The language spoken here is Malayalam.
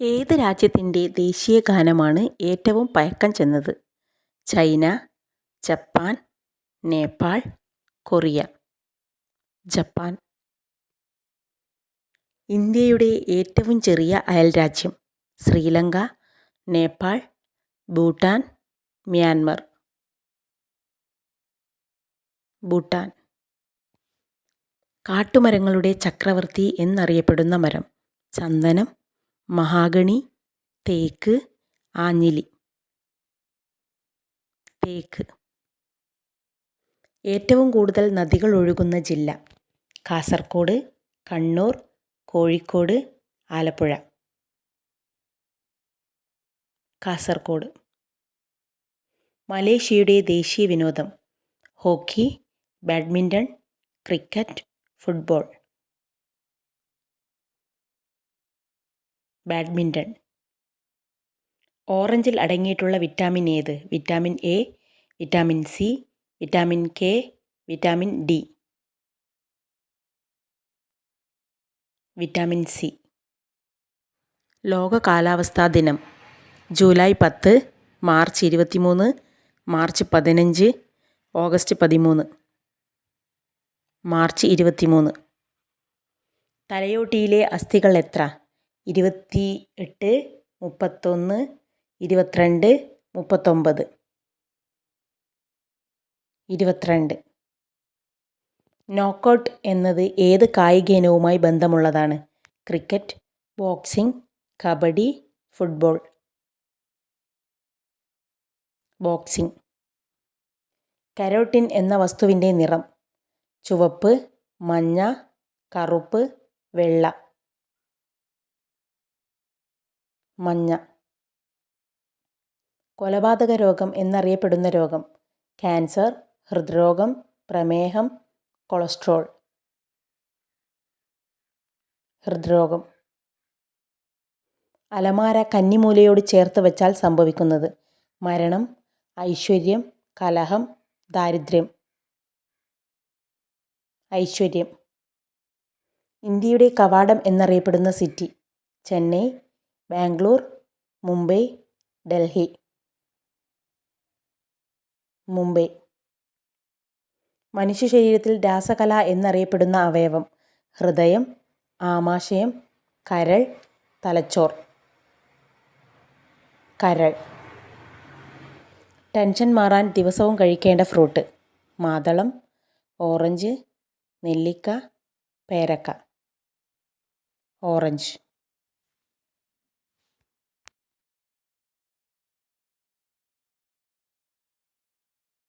ഏത് രാജ്യത്തിന്റെ ദേശീയ ഗാനമാണ് ഏറ്റവും പഴക്കം ചെന്നത്? China Japan Nepal Korea. Japan. ഇന്ത്യയുടെ ഏറ്റവും ചെറിയ അയൽരാജ്യം ശ്രീലങ്ക നേപ്പാൾ ഭൂട്ടാൻ മ്യാൻമർ. ഭൂട്ടാൻ. കാട്ടുമരങ്ങളുടെ ചക്രവർത്തി എന്നറിയപ്പെടുന്ന മരം ചന്ദനം മഹാഗണി തേക്ക് ആഞ്ഞിലി. തേക്ക്. ഏറ്റവും കൂടുതൽ നദികൾ ഒഴുകുന്ന ജില്ല കാസർഗോഡ് കണ്ണൂർ കോഴിക്കോട് ആലപ്പുഴ. കാസർഗോഡ് മലേഷ്യയുടെ ദേശീയ വിനോദം hockey badminton cricket football. Badminton ഓറഞ്ചിൽ അടങ്ങിയിട്ടുള്ള വിറ്റാമിൻ ഏത്? Vitamin A vitamin C vitamin K vitamin D. Vitamin C. ലോക കാലാവസ്ഥാ ദിനം. ജൂലൈ പത്ത് മാർച്ച് ഇരുപത്തിമൂന്ന് മാർച്ച് പതിനഞ്ച് ഓഗസ്റ്റ് പതിമൂന്ന്. മാർച്ച് ഇരുപത്തിമൂന്ന്. തലയോട്ടിയിലെ അസ്ഥികൾ എത്ര? ഇരുപത്തി എട്ട് മുപ്പത്തൊന്ന് ഇരുപത്തിരണ്ട് മുപ്പത്തൊമ്പത്. ഇരുപത്തിരണ്ട്. നോക്കൗട്ട് എന്നത് ഏത് കായിക ഇനവുമായി ബന്ധമുള്ളതാണ്? Cricket boxing kabaddi football. Boxing. Carotene എന്ന വസ്തുവിന്റെ നിറം. ചുവപ്പ് മഞ്ഞ കറുപ്പ് വെള്ള. മഞ്ഞ. കൊലപാതക രോഗം എന്നറിയപ്പെടുന്ന രോഗം. ക്യാൻസർ ഹൃദ്രോഗം പ്രമേഹം കൊളസ്ട്രോൾ. ഹൃദ്രോഗം. അലമാര കന്നിമൂലയോട് ചേർത്ത് വെച്ചാൽ സംഭവിക്കുന്നത്. മരണം ഐശ്വര്യം കലഹം ദാരിദ്ര്യം. ഐശ്വര്യം. ഇന്ത്യയുടെ കവാടം എന്നറിയപ്പെടുന്ന സിറ്റി. ചെന്നൈ ബാംഗ്ലൂർ മുംബൈ ഡൽഹി. മുംബൈ. മനുഷ്യ ശരീരത്തിൽ രാസകല എന്നറിയപ്പെടുന്ന അവയവം. ഹൃദയം ആമാശയം കരൾ തലച്ചോർ. കരൾ. ടെൻഷൻ മാറാൻ ദിവസവും കഴിക്കേണ്ട ഫ്രൂട്ട്. മാതളം ഓറഞ്ച് നെല്ലിക്ക പേരക്ക. ഓറഞ്ച്.